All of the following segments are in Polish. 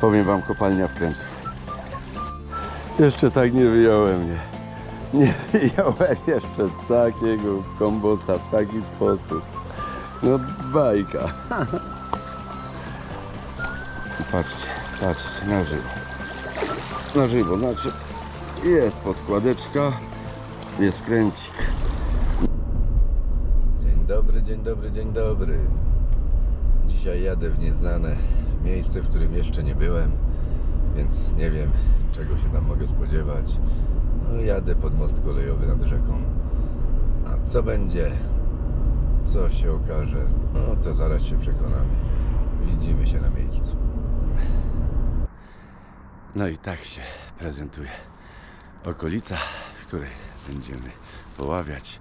Powiem wam, kopalnia wkrętów. Jeszcze tak nie wyjąłem, nie. Nie wyjąłem jeszcze takiego kombosa w taki sposób. No bajka. Patrzcie, patrzcie, na żywo. Na żywo, znaczy jest podkładeczka, jest kręcik. Dzień dobry, dzień dobry, dzień dobry. Dzisiaj jadę w nieznane miejsce, w którym jeszcze nie byłem, więc nie wiem, czego się tam mogę spodziewać. No, jadę pod most kolejowy nad rzeką. A co będzie, co się okaże, no to zaraz się przekonamy. Widzimy się na miejscu. No i tak się prezentuje okolica, w której będziemy poławiać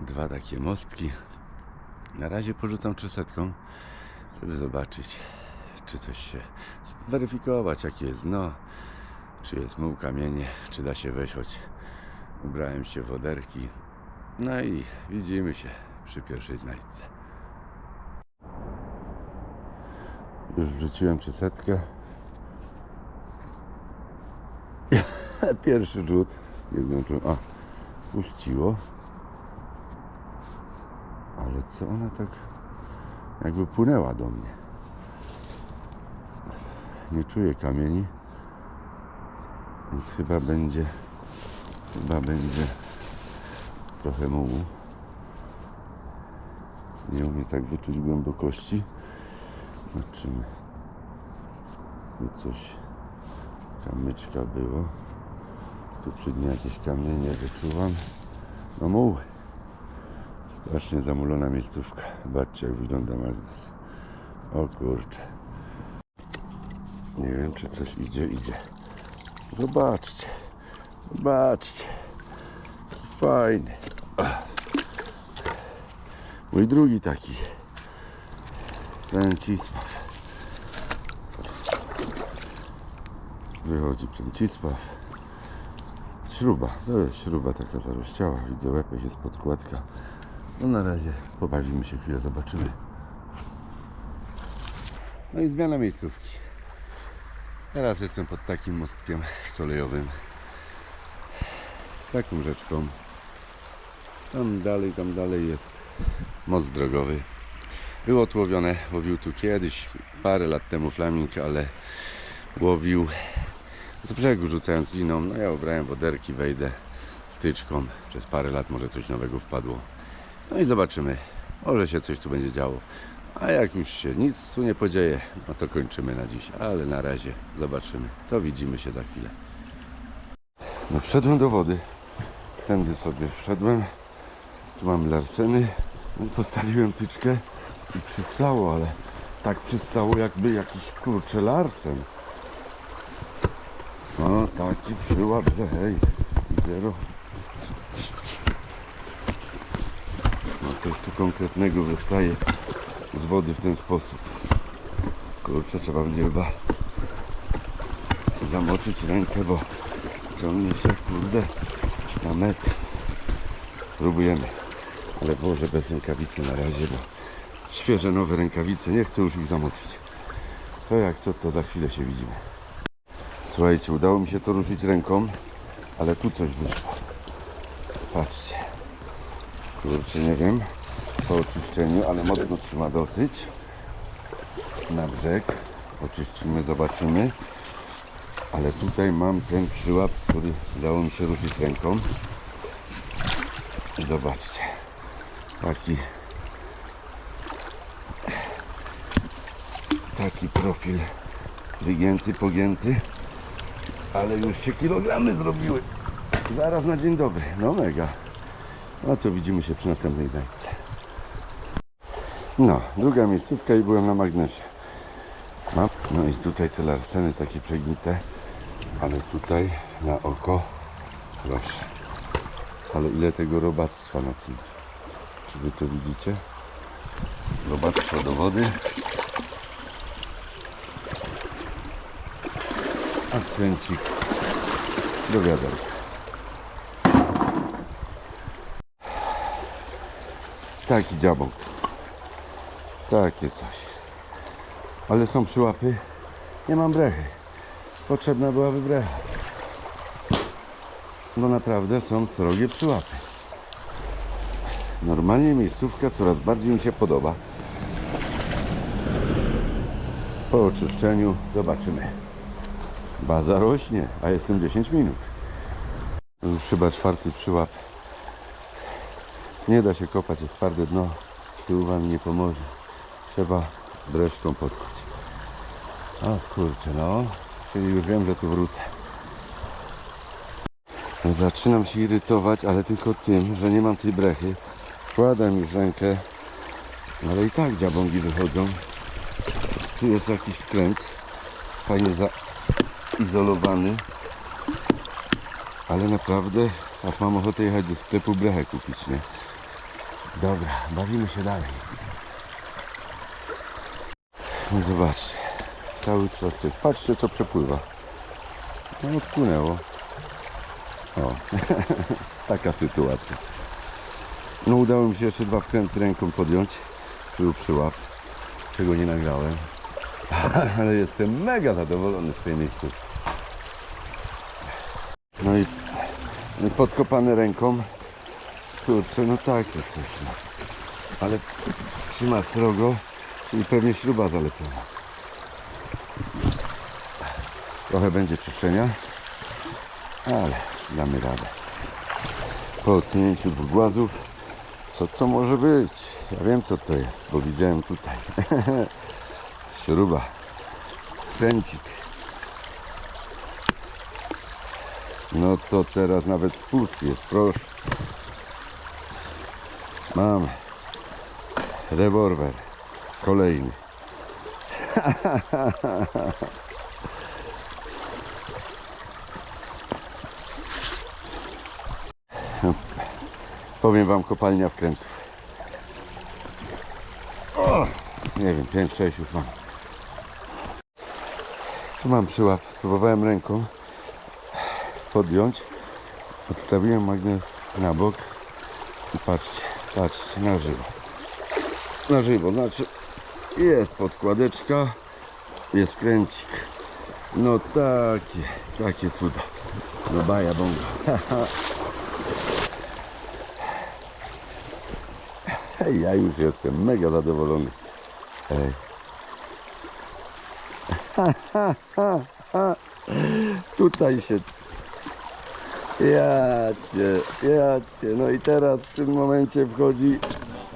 dwa takie mostki. Na razie porzucam trzysetką, żeby zobaczyć, czy coś się zweryfikować, jakie jest dno, czy jest muł kamienie, czy da się choć ubrałem się w woderki. No i widzimy się przy pierwszej znajdce. Już wrzuciłem trzysetkę. Pierwszy rzut. Nie zdążyłem. A, puściło. Ale co ona tak jakby płynęła do mnie. Nie czuję kamieni. Więc chyba będzie chyba będzie trochę mułu. Nie umiem tak wyczuć głębokości. Zobaczymy. Tu coś kamyczka było. Tu przy dnie jakieś kamienie wyczuwam. No muł. Strasznie zamulona miejscówka. Zobaczcie jak wygląda magnes. O kurczę. Nie wiem czy coś idzie, idzie. Zobaczcie. Zobaczcie. Fajny. Mój drugi taki. Pręcisław. Wychodzi Pręcisław. Śruba. To jest śruba taka zarościała. Widzę łepek, jest podkładka. No na razie pobawimy się chwilę, zobaczymy. No i zmiana miejscówki. Teraz jestem pod takim mostkiem kolejowym. Taką rzeczką. Tam dalej, tam dalej jest most drogowy. Było tu łowione, łowił tu kiedyś, parę lat temu flaming, ale łowił z brzegu rzucając liną. No ja ubrałem woderki, wejdę styczką. Przez parę lat może coś nowego wpadło. No i zobaczymy. Może się coś tu będzie działo. A jak już się nic tu nie podzieje, no to kończymy na dziś. Ale na razie zobaczymy. To widzimy się za chwilę. No wszedłem do wody. Tędy sobie wszedłem. Tu mam larseny. No, Postawiłem tyczkę i przystało, ale tak przystało jakby jakiś kurcze larsen. No taki przyłap, że hej, zero. No coś tu konkretnego wystaje z wody w ten sposób. Kurczę, trzeba będzie chyba zamoczyć rękę, bo ciągnie się, kurde, na metr. Próbujemy, ale Boże, bez rękawicy na razie, bo świeże, nowe rękawice, nie chcę już ich zamoczyć. To jak co, to za chwilę się widzimy. Słuchajcie, udało mi się to ruszyć ręką, ale tu coś wyszło. Patrzcie. Kurczę, nie wiem, po oczyszczeniu, ale mocno trzyma dosyć. Na brzeg. Oczyścimy, zobaczymy. Ale tutaj mam ten przyłap, który udało mi się ruszyć ręką. Zobaczcie. Taki taki profil wygięty, pogięty ale już się kilogramy zrobiły zaraz na dzień dobry, no mega no to widzimy się przy następnej znajdce no, druga miejscówka i byłem na magnesie. Mam- no i tutaj te larseny takie przegnite ale tutaj na oko proszę. Ale ile tego robactwa na tym? Czy wy to widzicie? Robactwo do wody. A kręcik do wiader. Taki dziabok. Takie coś. Ale są przyłapy. Nie mam brechy. Potrzebna byłaby brecha. Bo naprawdę są srogie przyłapy. Normalnie miejscówka coraz bardziej mi się podoba. Po oczyszczeniu zobaczymy. Baza rośnie, a jestem 10 minut. Już chyba czwarty przyłap. Nie da się kopać, jest twarde dno. Tyłwa mi nie pomoże. Trzeba breszką podkuć. O kurczę, no. Czyli już wiem, że tu wrócę. No, Zaczynam się irytować, ale tylko tym, że nie mam tej brechy. Wkładam już rękę, ale i tak dziabągi wychodzą. Tu jest jakiś wkręt, fajnie zaizolowany. Ale naprawdę, aż mam ochotę jechać do sklepu brechę kupić, nie? Dobra, bawimy się dalej. No zobaczcie, cały czas coś. Patrzcie co przepływa. No odpłynęło. O, taka sytuacja. No udało mi się jeszcze dwa wkręty ręką podjąć. Był przyłap, czego nie nagrałem. Ale jestem mega zadowolony z tej miejscówki. No i podkopane ręką. Kurczę, no takie coś. No. Ale trzyma srogo, czyli pewnie śruba zalepiona. Trochę będzie czyszczenia, ale damy radę. Po odsunięciu dwóch głazów, co to może być? Ja wiem co to jest, bo widziałem tutaj. Śruba, kręcik. No to teraz nawet spust jest, proszę. Mam rewolwer kolejny. Powiem wam kopalnia wkrętów. O, nie wiem, 5-6 już mam. Tu mam przyłap. Próbowałem ręką podjąć. Odstawiłem magnes na bok i patrzcie, patrzcie, na żywo. Na żywo, znaczy jest podkładeczka, jest kręcik. No takie, takie cuda. No baja bonga. Ja już jestem mega zadowolony. Ej. Tutaj się ja cię, ja cię. No i teraz w tym momencie wchodzi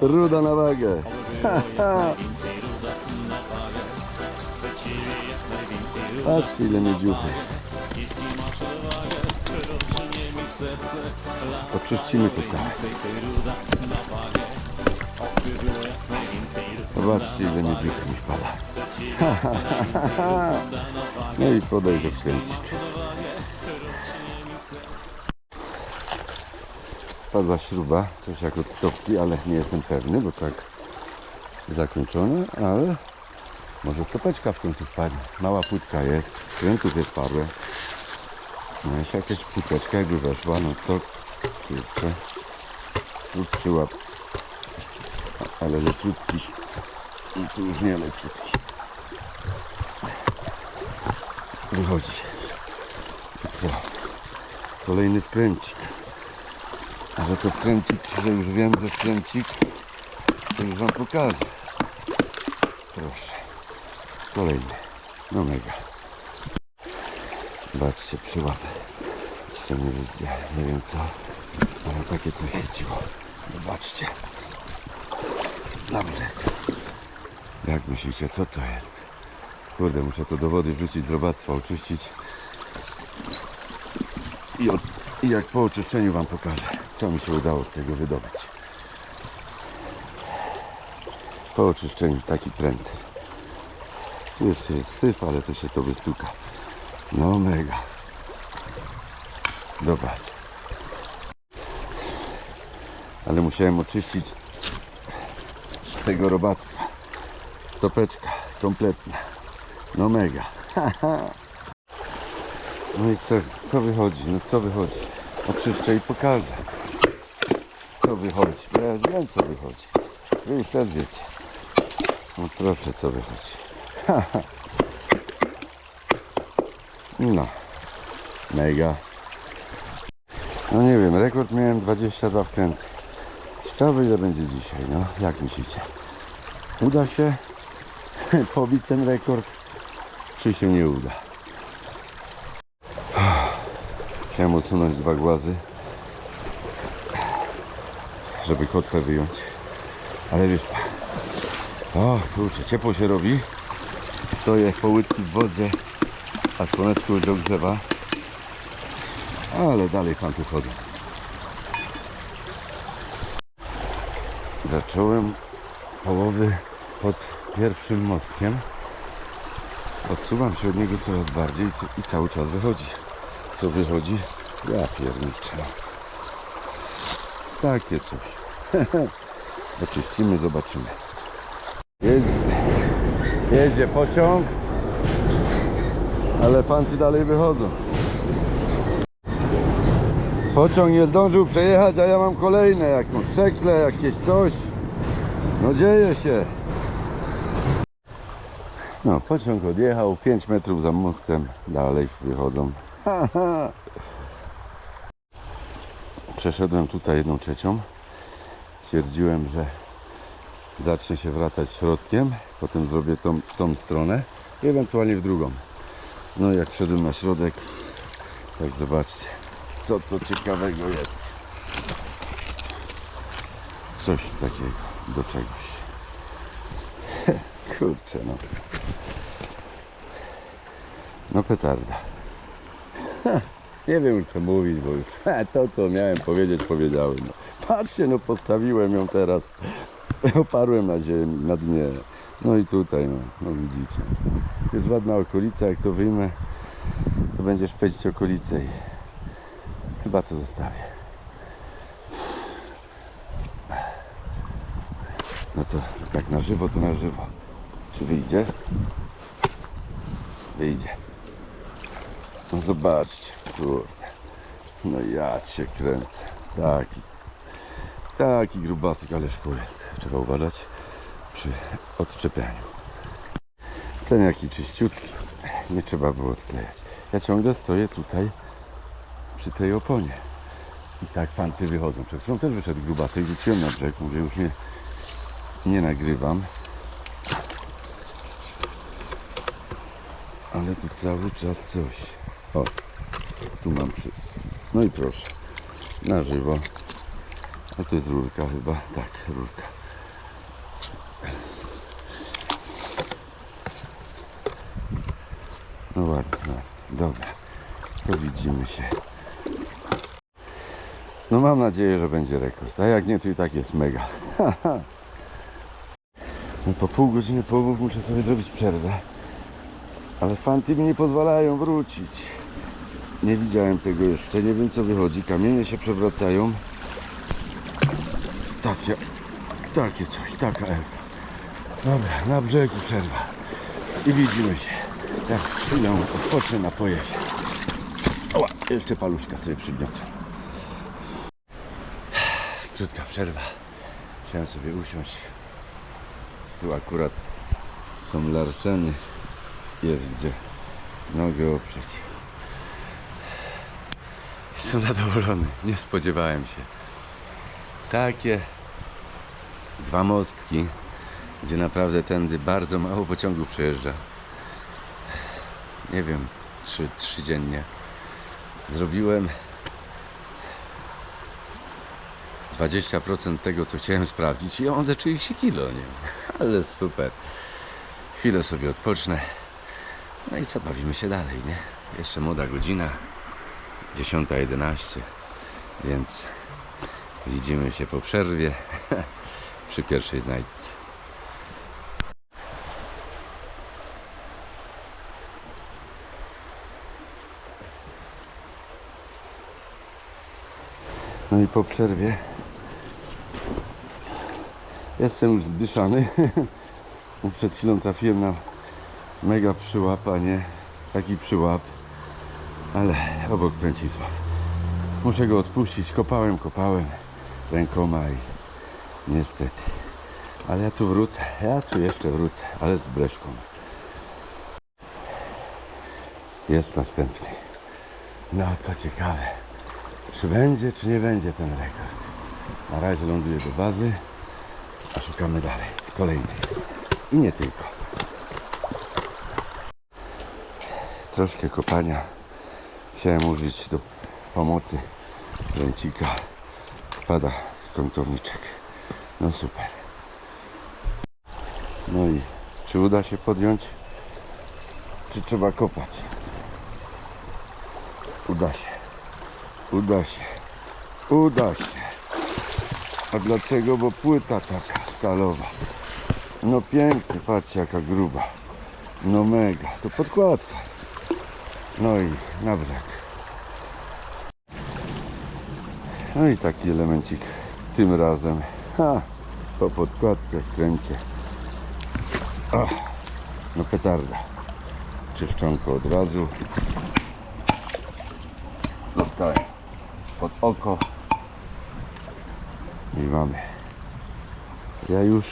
ruda na wagę. Patrzcie ile miedziuchy. Oczyścimy to całe. Zobaczcie ile miedziuchy mi wpada. No i podejdę wkręcik. Padła śruba, coś jak od stopki, ale nie jestem pewny, bo tak zakończone, ale może stopeczka w końcu wpadnie. Mała płytka jest, krętów jest parę. No jeszcze jakaś płyteczka jakby weszła, no to kurczę, przyłap, ale leciutki. I tu już nie leciutki. Wychodzi. Co? Kolejny wkręcik. A że to wkręcik, że już wiem, że wkręcik, to już Wam pokażę. Proszę. Kolejny. No mega. Zobaczcie, przyłapę. Jeszcze nie, wiem- nie wiem co, ale takie coś chwyciło. Zobaczcie. Dobrze. Jak myślicie, co to jest? Kurde, muszę to do wody wrzucić z robactwa, oczyścić. I, od, I jak po oczyszczeniu Wam pokażę, co mi się udało z tego wydobyć. Po oczyszczeniu taki pręt. Jeszcze jest syf, ale to się to wystuka. No mega. Dobra. Ale musiałem oczyścić z tego robactwa. Stopeczka kompletna. No mega. No i co, co wychodzi? No co wychodzi? Oczyszczę i pokażę. Co wychodzi? Ja wiem co wychodzi. Wy już też wiecie. No proszę co wychodzi. No, mega. No nie wiem, rekord miałem 22 wkręty. Ciekawe ile będzie dzisiaj, no jak myślicie? Uda się pobić ten rekord, czy się nie uda? Chciałem odsunąć dwa głazy, żeby kotwę wyjąć, ale wyszła. O kurczę, ciepło się robi. Stoję po łydki w wodzie, a słoneczko już ogrzewa. Ale dalej fanty chodzą. Zacząłem połowy pod pierwszym mostkiem. Odsuwam się od niego coraz bardziej i cały czas wychodzi. Co wychodzi? Ja pierniczę. Takie coś. Oczyścimy, zobaczymy. Jedzie, jedzie pociąg, ale fanty dalej wychodzą. Pociąg nie zdążył przejechać, a ja mam kolejne, jakąś szekle, jakieś coś. No dzieje się. No, pociąg odjechał 5 metrów za mostem, dalej wychodzą. Przeszedłem tutaj jedną trzecią. Stwierdziłem, że zacznę się wracać środkiem, potem zrobię tą, tą stronę i ewentualnie w drugą. No jak wszedłem na środek, tak zobaczcie, co to ciekawego jest. Coś takiego, do czegoś. Kurczę no. No petarda. Nie wiem co mówić, bo już to co miałem powiedzieć powiedziałem. No. Patrzcie, no postawiłem ją teraz. Oparłem na ziemi, na dnie. No i tutaj, no, no widzicie. Jest ładna okolica, jak to wyjmę, to będziesz pędzić okolicę i chyba to zostawię. No to jak na żywo, to na żywo. Czy wyjdzie? Wyjdzie. No zobaczcie, kurde. No ja cię kręcę. Taki. Taki grubasek, ale szkło jest. Trzeba uważać przy odczepianiu. Ten jaki czyściutki. Nie trzeba było odklejać. Ja ciągle stoję tutaj przy tej oponie. I tak fanty wychodzą. Przed chwilą też wyszedł grubasek, wróciłem na brzeg, mówię już nie, nie nagrywam. Ale tu cały czas coś. O, tu mam przy... No i proszę, na żywo. A to jest rurka chyba. Tak, rurka. No ładnie, no. dobra. To widzimy się. No mam nadzieję, że będzie rekord. A jak nie, to i tak jest mega. No po pół godziny połowów muszę sobie zrobić przerwę. Ale fanty mi nie pozwalają wrócić. Nie widziałem tego jeszcze, nie wiem co wychodzi. Kamienie się przewracają. Takie, takie coś, taka elka. Dobra, na brzegu przerwa. I widzimy się. Jak chwilę odpocznę, napoję się. Oła, jeszcze paluszka sobie przygniotę. Krótka przerwa. Chciałem sobie usiąść. Tu akurat są larseny. Jest gdzie nogę oprzeć. Jestem zadowolony. Nie spodziewałem się. Takie dwa mostki, gdzie naprawdę tędy bardzo mało pociągów przejeżdża. Nie wiem, czy trzy dziennie. Zrobiłem 20% tego, co chciałem sprawdzić i on 30 kilo, nie? Ale super. Chwilę sobie odpocznę. No i co, bawimy się dalej, nie? Jeszcze młoda godzina, 10.11, więc widzimy się po przerwie przy pierwszej znajdce. No i po przerwie jestem już zdyszany. Przed chwilą trafiłem na mega przyłap, a nie taki przyłap. Ale obok Pęcisław. Muszę go odpuścić. Kopałem, kopałem rękoma i niestety. Ale ja tu wrócę. Ja tu jeszcze wrócę, ale z breszką. Jest następny. No to ciekawe. Czy będzie, czy nie będzie ten rekord. Na razie ląduję do bazy, a szukamy dalej. Kolejny. I nie tylko. Troszkę kopania. Chciałem użyć do pomocy ręcika. Wpada kątowniczek. No super. No i czy uda się podjąć? Czy trzeba kopać? Uda się. Uda się. Uda się. A dlaczego? Bo płyta taka stalowa. No pięknie, patrzcie jaka gruba. No mega. To podkładka. No i na brzeg. No i taki elemencik tym razem. Ha, po podkładce w kręcie. Ach, no petarda. Czyszczonko od razu. Dostałem pod oko. I mamy. Ja już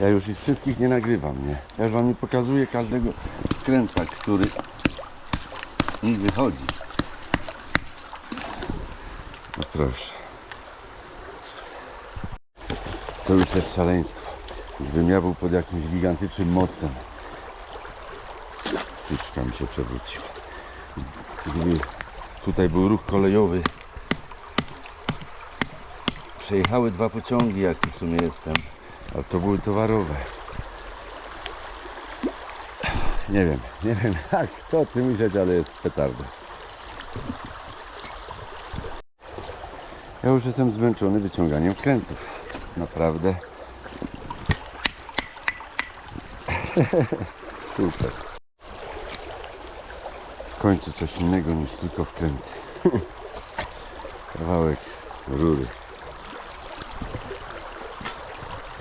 ja już ich wszystkich nie nagrywam, nie? Ja już wam nie pokazuję każdego skręta, który mi wychodzi. No proszę. To już jest szaleństwo. Gdybym ja był pod jakimś gigantycznym mostem. Tyczka mi się przewróciła. Gdyby tutaj był ruch kolejowy. Przejechały dwa pociągi, jak tu w sumie jestem. A to były towarowe. Nie wiem, nie wiem jak, co o tym myśleć, ale jest petarda. Ja już jestem zmęczony wyciąganiem krętów. Naprawdę. Super. W końcu coś innego niż tylko wkręty. Kawałek rury.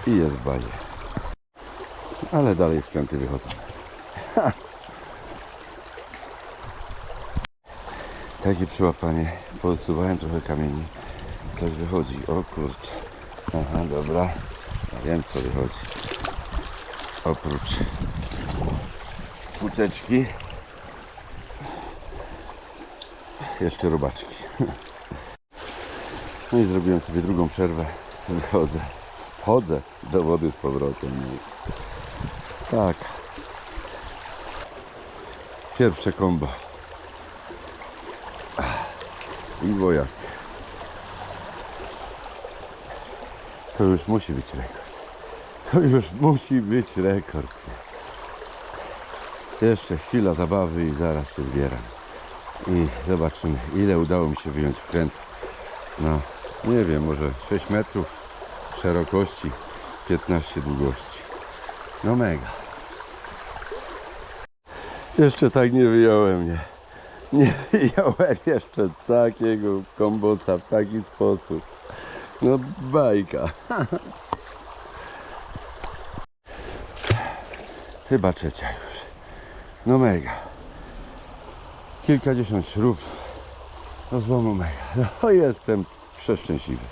I jest balie. Ale dalej wkręty wychodzą. Takie przyłapanie. Posuwałem trochę kamieni. Coś wychodzi. O kurczę. Aha, dobra. Ja wiem co wychodzi. Oprócz płóteczki. Jeszcze robaczki. No i zrobiłem sobie drugą przerwę. Wychodzę. Wchodzę do wody z powrotem. No Tak. Pierwsze kombo. I wojak. To już musi być rekord. To już musi być rekord. Jeszcze chwila zabawy i zaraz się zbieram. I zobaczymy ile udało mi się wyjąć wkręt. No nie wiem, może 6 metrów szerokości, 15 długości. No mega. Jeszcze tak nie wyjąłem, nie. Nie wyjąłem jeszcze takiego kombosa w taki sposób. No bajka. Chyba trzecia już. No mega. Kilkadziesiąt śrub. No złomu mega. No jestem przeszczęśliwy.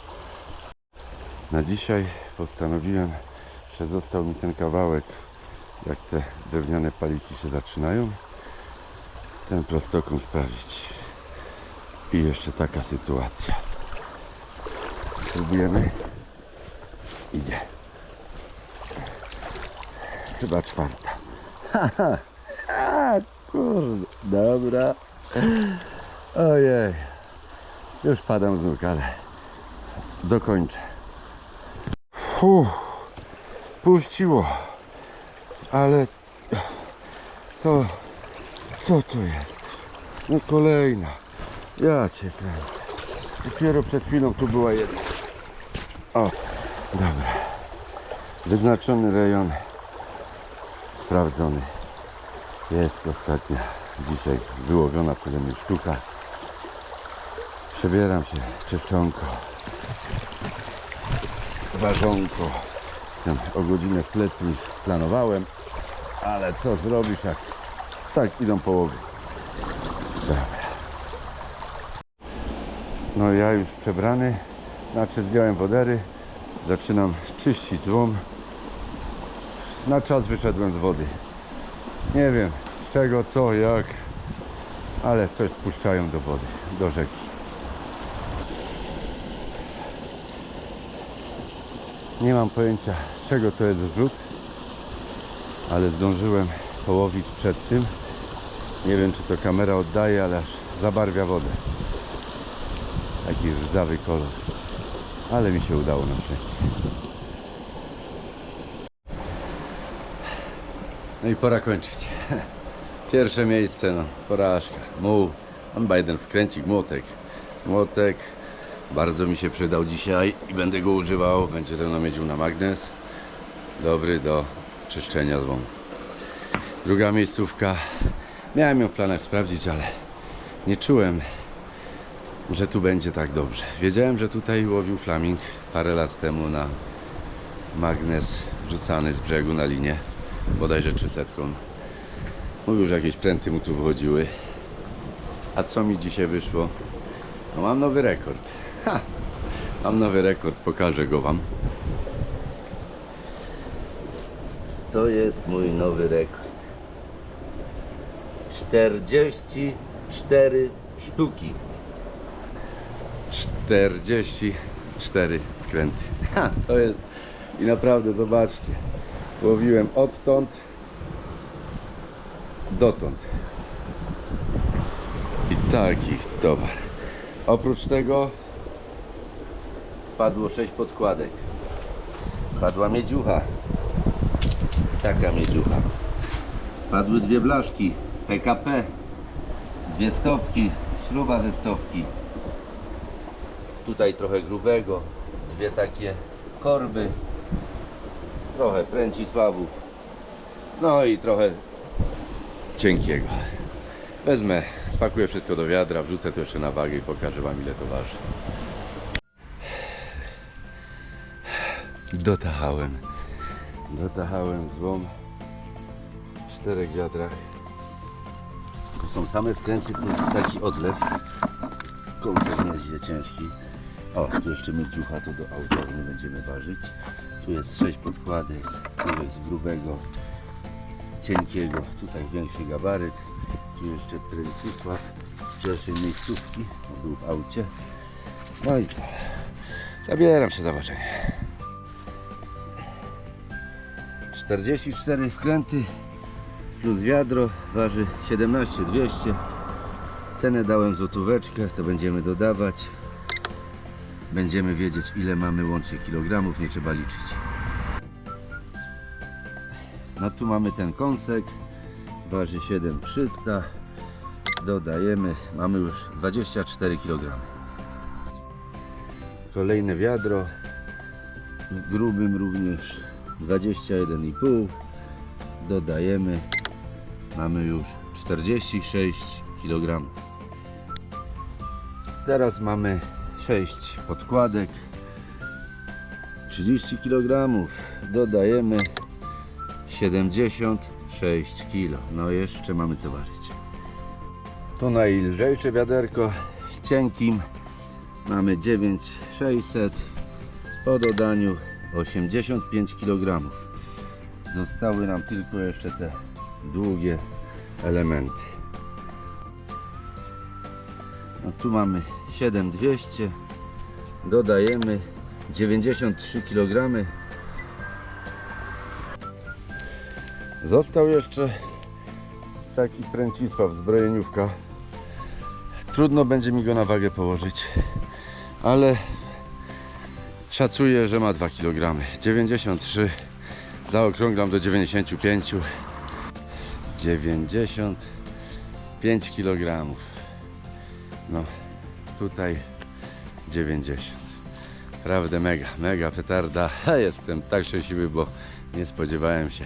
Na dzisiaj postanowiłem, że został mi ten kawałek, jak te drewniane paliki się zaczynają, ten prostokąt sprawić. I jeszcze taka sytuacja. Spróbujemy. Idzie. Chyba czwarta. Haha. A, kurde. Dobra. Ojej. Już padam z nóg, ale dokończę. Uff, puściło. Ale to co to jest? No kolejna. Ja cię kręcę. Dopiero przed chwilą tu była jedna. O, dobra. Wyznaczony rejon sprawdzony. Jest ostatnia dzisiaj wyłowiona przeze mnie sztuka. Przebieram się czyszczonko, ważonko. O godzinę w plecy niż planowałem, ale co zrobisz jak tak idą połowy. Dobra. No ja już przebrany, znaczy zdjąłem wodery, zaczynam czyścić złom. Na czas wyszedłem z wody. Nie wiem, z czego, co, jak. Ale coś spuszczają do wody, do rzeki. Nie mam pojęcia czego to jest zrzut, ale zdążyłem połowić przed tym. Nie wiem czy to kamera oddaje, ale aż zabarwia wodę. Taki rdzawy kolor. Ale mi się udało na szczęście. No i pora kończyć. Pierwsze miejsce, no, porażka. Muł. Mam jeden wkręcik, młotek. Młotek bardzo mi się przydał dzisiaj i będę go używał. Będzie mną miedził na magnes. Dobry do czyszczenia złom. Druga miejscówka. Miałem ją w planach sprawdzić, ale nie czułem, że tu będzie tak dobrze. Wiedziałem, że tutaj łowił flaming parę lat temu na magnes rzucany z brzegu na linię, bodajże 300. Mówił, że jakieś pręty mu tu wychodziły. A co mi dzisiaj wyszło? No mam nowy rekord. Ha! Mam nowy rekord, pokażę go wam. To jest mój nowy rekord. 44 sztuki. 44 wkręty. Ha, to jest i naprawdę zobaczcie. Łowiłem odtąd dotąd. I taki towar. Oprócz tego Padło 6 podkładek. Padła miedziucha. Taka miedziucha. Padły dwie blaszki. PKP. Dwie stopki. Śruba ze stopki. Tutaj trochę grubego. Dwie takie korby. Trochę pręcisławów. No i trochę cienkiego. Wezmę, spakuję wszystko do wiadra, wrzucę to jeszcze na wagę i pokażę Wam ile to waży. Dotachałem. Dotachałem złom w czterech wiadrach. To są same wkręty plus taki odlew. Kołczek nieźle ciężki. O, tu jeszcze miedziucha, to do auta nie będziemy ważyć. Tu jest 6 podkładek, tu jest grubego, cienkiego, tutaj większy gabaryt. Tu jeszcze Pręcisław z pierwszej miejscówki, był w aucie. No i co? Zabieram się za ważenie. 44 wkręty plus wiadro waży 17200 cenę dałem złotóweczkę to będziemy dodawać będziemy wiedzieć ile mamy łącznie kilogramów nie trzeba liczyć. No tu mamy ten kąsek. Waży 7300 dodajemy mamy już 24 kg kolejne wiadro. W grubym również 21,5 dodajemy mamy już 46 kg teraz mamy 6 podkładek. 30 kg dodajemy 76 kg no jeszcze mamy co ważyć. To najlżejsze wiaderko. z cienkim mamy 9600 po dodaniu 85 kg zostały nam tylko jeszcze te długie elementy. No tu mamy 7200 dodajemy 93 kg Został jeszcze taki Pręcisław zbrojeniówka. Trudno będzie mi go na wagę położyć, ale szacuję, że ma 2 kg. 93, zaokrąglam do 95. 95 kg. No, tutaj 90. Naprawdę mega, mega petarda. Jestem tak szczęśliwy, bo nie spodziewałem się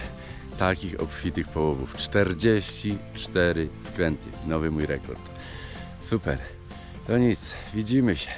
takich obfitych połowów. 44 wkręty. Nowy mój rekord. Super. To nic. Widzimy się.